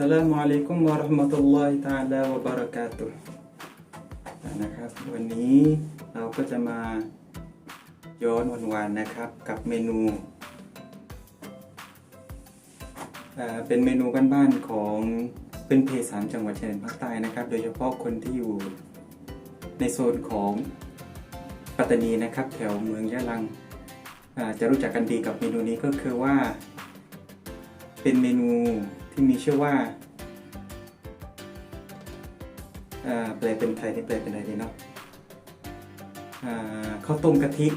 สลามุอะลัยกุมวะเราะห์มะตุลลอฮิตะอาลาวะบะเรากาตุนะครับ วันนี้เราก็จะมาย้อนวันวานนะครับ กับเมนูเอ่อเป็นเมนูบ้านๆของเป็นเพสามจังหวัดชายแดนภาคใต้นะครับ โดยเฉพาะคนที่อยู่ในโซนของปัตตานีนะครับ แถวเมืองยะลังอ่าจะรู้จักกันดีกับเมนูนี้ก็คือว่า เป็นเมนู ที่มีชื่อว่าอ่าแปลเป็นไทยนี่แปลเป็นอะไรดีเนาะอ่าข้าวต้มกะทิ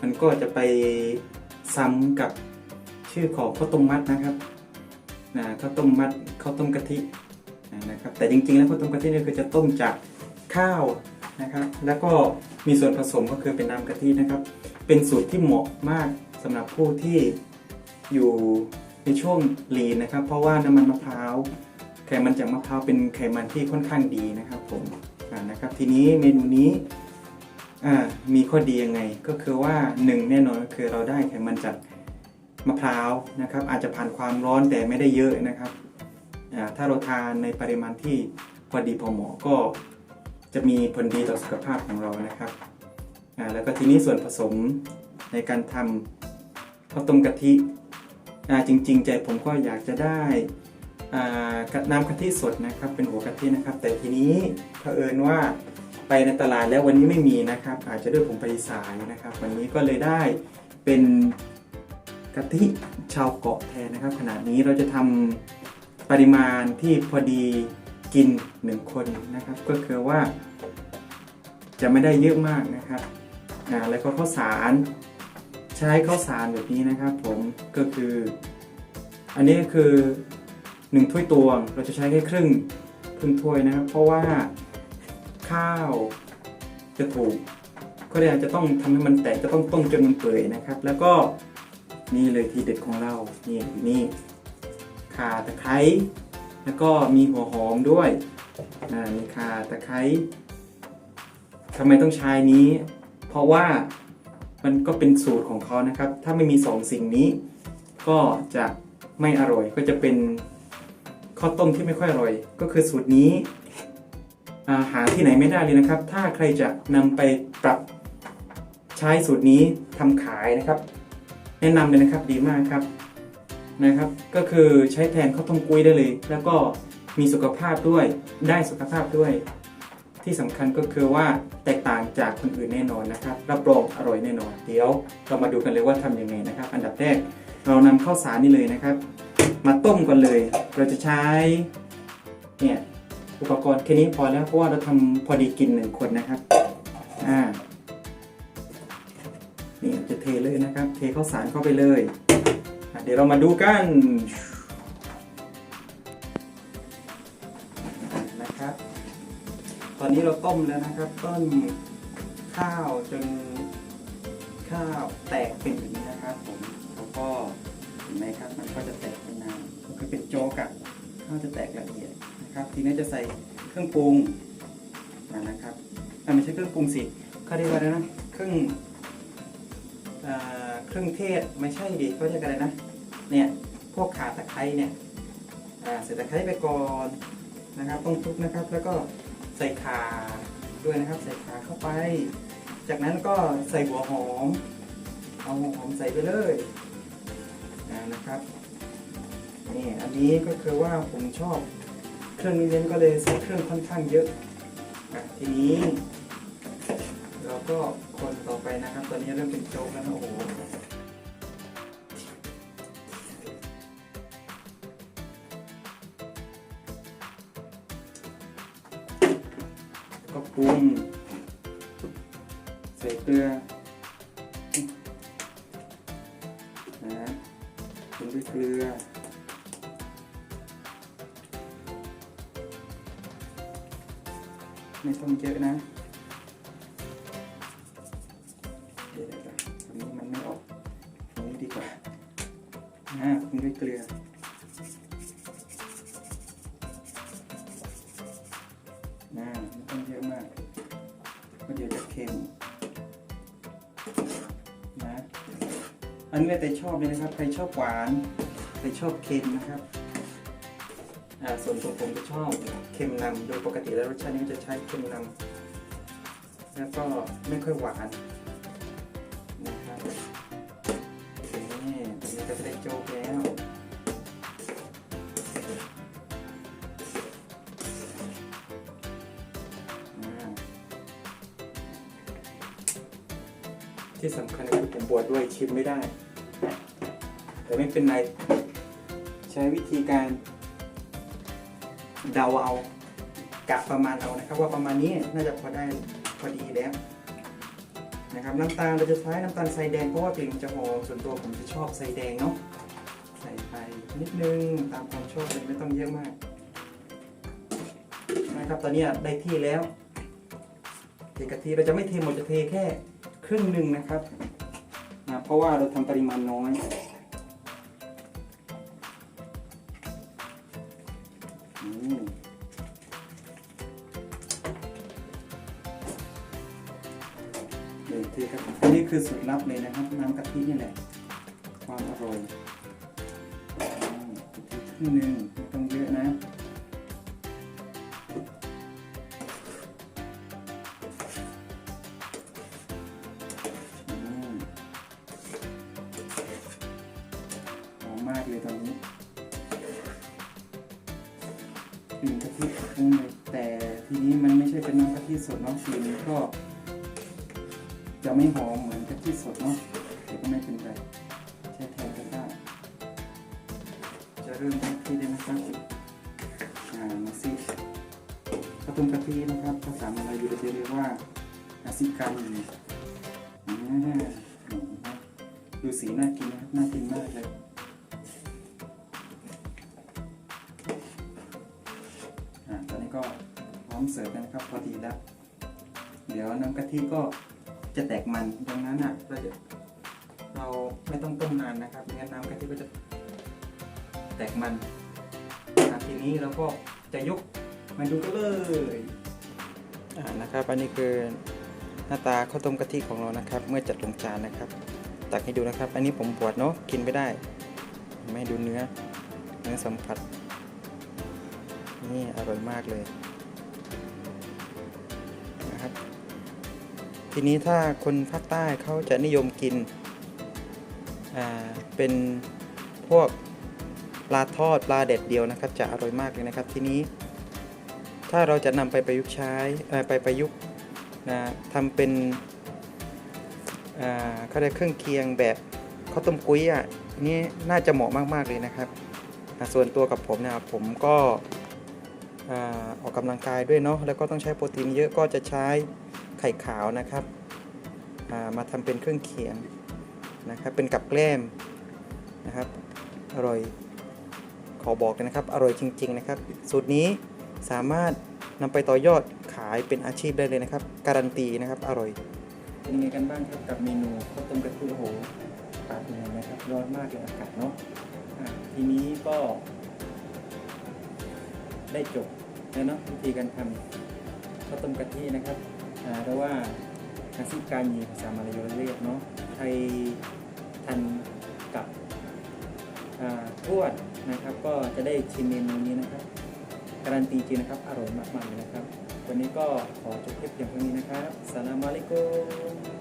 มันก็จะไปซ้ำกับชื่อของข้าวต้มมัดนะครับนะข้าวต้มมัดข้าวต้มกะทินะครับแต่จริงๆแล้วข้าวต้มกะทินี่คือจะต้มจากข้าวนะครับ แล้วก็มีส่วนผสมก็คือเป็นน้ำกะทินะครับ เป็นสูตรที่เหมาะมากสำหรับผู้ที่อยู่ ในช่วงลีนนะครับ เพราะว่าน้ำมันมะพร้าวไขมันจากมะพร้าวเป็นไขมันที่ค่อนข้างดีนะครับผมนะครับทีนี้เมนูนี้มีข้อดียังไงก็คือว่าหนึ่งแน่นอนก็คือเราได้ไขมันจากมะพร้าวนะครับ อาจจะผ่านความร้อนแต่ไม่ได้เยอะนะครับถ้าเราทานในปริมาณที่พอดีพอเหมาะก็จะมีผลดีต่อสุขภาพของเรานะครับแล้วก็ทีนี้ส่วนผสมในการทำข้าวต้มกะทิ จริง ๆ ใจผมก็อยากจะได้น้ำกะทิสดนะครับ เป็นหัวกะทินะครับ แต่ทีนี้เผอิญว่าไปในตลาดแล้ววันนี้ไม่มีนะครับ อาจจะด้วยผมไปสายนะครับ วันนี้ก็เลยได้เป็นกะทิชาวเกาะแทนนะครับ ขนาดนี้เราจะทำปริมาณที่พอดีกินหนึ่งคนนะครับ ก็คือว่าจะไม่ได้เยอะมากนะครับแล้วก็ข้าวสาร ช้ข้าวสารแบบนี้นะครับผมก็คือ อันนี้คือ 1 ถ้วยตวง เราจะใช้แค่ครึ่งครึ่งถ้วยนะครับ เพราะว่าข้าวจะถูกก็เลยอาจจะต้องทำให้มันแตกจะต้องต้มจนมันเปื่อยนะครับ แล้วก็นี่เลยทีเด็ดของเรานี่ยนี่ข่าตะไคร้แล้วก็มีหัวหอมด้วยมีข่าตะไคร้ทำไมต้องใช้นี้ เพราะว่า มันก็เป็นสูตรของเขานะครับ ถ้าไม่มีสองสิ่งนี้ ก็จะไม่อร่อย ก็จะเป็นข้าวต้มที่ไม่ค่อยอร่อย ก็คือสูตรนี้าหาที่ไหนไม่ได้เลยนะครับ ถ้าใครจะนำไปปรับใช้สูตรนี้ทำขายนะครับ แนะนำเลยนะครับดีมากครับนะครับ ก็คือใช้แทนข้าวต้มกุ้ยได้เลย แล้วก็มีสุขภาพด้วยได้สุขภาพด้วย ที่สำคัญก็คือว่าแตกต่างจากคนอื่นแน่นอนนะครับ รับรองอร่อยแน่นอน เดี๋ยวเรามาดูกันเลยว่าทำยังไงนะครับ อันดับแรกเรานำข้าวสารนี่เลยนะครับ มาต้มกันเลย เราจะใช้เนี่ยอุปกรณ์แค่นี้พอแล้วเพราะว่าเราทำพอดีกินหนึ่งคนนะครับอ่านี่จะเทเลยนะครับ เทข้าวสารเข้าไปเลย เดี๋ยวเรามาดูกัน อนนี้เราต้มแล้วนะครับ ต้มข้าวจนข้าวแตกเป็นอย่างนี้นะครับผมแล้วก็เห็นไหมครับ มันก็จะแตกเป็นน้ำก็คือเป็นโจ๊กอะข้าวจะแตกละเอียดนะครับ ทีนี้จะใส่เครื่องปรุงนะครับอ่ไม่ใช่เครื่องปรุงสิเขาเรียกว่าอะไรนะเครื่องอ่าเครื่องเทศไม่ใช่ดิเขาเรียกอะไรนะเนี่ยพวกขาตะไคร้เนี่ยอ่าใส่ตะไคร้ไปก่อนนะครับต้องทุบนะครับ แล้วก็ ส่ขาด้วยนะครับ ใส่ขาเข้าไป จากนั้นก็ใส่หัวหอม เอาหัวหอมใส่ไปเลยนะครับนี่อันนี้ก็คือว่าผมชอบเครื่องนี้เน้นก็เลยใส่เครื่องค่อนข้างเยอะอะทีนี้เราก็คนต่อไปนะครับ ตอนนี้เริ่มเป็นโจ๊กแล้วนะโอ้โห ใส่เกลือนะปรุงด้วยเกลือไม่ต้องเยอะนะเดี๋ยวๆๆอันนี้มันไม่ออกอันนี้ดีกว่าอ่าปรุงด้วยเกลือ อันนี้แต่ชอบเลยนะครับ ใครชอบหวาน ใครชอบเค็มนะครับ ส่วนตัวผมจะชอบเค็มนำโดยปกติแล้วรสชาตินี้จะใช้เค็มนำแล้วก็ไม่ค่อยหวานนะครับโอเคตอนนี้ก็จะได้โจ๊กแล้วที่สำคัญคือผมบวชด้วยชิมไม่ได้ แต่ไม่เป็นไร ใช้วิธีการเดาเอากะประมาณเอานะครับ ว่าประมาณนี้น่าจะพอได้พอดีแล้วนะครับน้ำตาลเราจะใช้น้ำตาลทรายแดงเพราะว่ากลิ่นมันจะหอมส่วนตัวผมจะชอบทรายแดงเนาะใส่ไปนิดนึงตามความชอบเลยไม่ต้องเยอะมากนะครับตอนนี้ได้ที่แล้วเทกะทิเราจะไม่เทหมดจะเทแค่ครึ่งหนึ่งนะครับนะเพราะว่าเราทำปริมาณน้อย นี่ที่ครับอันนี้คือสูตรลับเลยนะครับน้ำกะทินี่แหละ ความอร่อยอืมกะทิครึ่งหนึ่งไม่ต้องเยอะนะอืมหอมมากเลยตอนนี้กลิ่นกะทิฟุ้งเลยแต่ทีนี้มันไม่ใช่เป็นน้ำกะทิสดนาะกลิ่นก็ จะไม่หอมเหมือนกะทิสดเนาะแต่ก็ไม่เป็นไรใช้แทนก็ได้ จะเริ่มกะทิเลยนะครับอ่ามาซิข้าวต้มกะทินะครับภาษามาลายูจะเรียกว่านาซิกาลีอ่านดูสีน่ากินนะครับน่ากินมากเลยอ่าตอนนี้ก็พร้อมเสิร์ฟแล้วนะครับพอดีแล้ว เดี๋ยวน้ำกะทิก็ จะแตกมันดังนั้นอะเราจะเราไม่ต้องต้มนานนะครับไม่งั้นน้ำกะทิก็จะแตกมันทีนี้เราก็จะยกมาดูกันเลยอ่านะครับอันนี้คือหน้าตาข้าวต้มกะทิของเรานะครับ เมื่อจัดลงจานนะครับ ตักให้ดูนะครับ อันนี้ผมปวดเนาะกินไม่ได้ ไม่ให้ดูเนื้อเนื้อสัมผัสนี่อร่อยมากเลย ทีนี้ถ้าคนภาคใต้เขาจะนิยมกินเป็นพวกปลาทอดปลาเด็ดเดียวนะครับ จะอร่อยมากเลยนะครับ ทีนี้ ถ้าเราจะนำไปประยุกต์ใช้ไปประยุกต์นะทำเป็นเขาเรียกเครื่องเคียงแบบข้าวต้มกุ้ยอะนี่น่าจะเหมาะมากๆเลยนะครับ ส่วนตัวกับผมเนี่ยผมก็อออกกำลังกายด้วยเนาะแล้วก็ต้องใช้โปรตีนเยอะก็จะใช้ ไข่ขาวนะครับามาทำเป็นเครื่องเคียงนะครับ เป็นกับแกล้มนะครับ อร่อยขอบอกเลยนะครับ อร่อยจริง ๆ นะครับ สูตรนี้สามารถนำไปต่อยอดขายเป็นอาชีพได้เลยนะครับ การันตีนะครับ อร่อยเป็นไงกันบ้างครับกับเมนูข้าวต้มกระทู้โอ้โหอากเป็นไงนะครับร้อนมากเลยอากาศเนาะอ่าทีนี้ก็ได้จบแล้วเนาะวิธีการทำข้าวต้มกะทินะครับาเรียกว่านาซิการยีภาษามาลายูเรียกเนาะไทยทันกับอ่าทวดนะครับ ก็จะได้ชิมเมนูนี้นะครับ การันตีจริงนะครับ อร่อยมากๆเลยนะครับ วันนี้ก็ขอจบคลิปเพียงเท่านี้นะครับสลามอะลัยกุม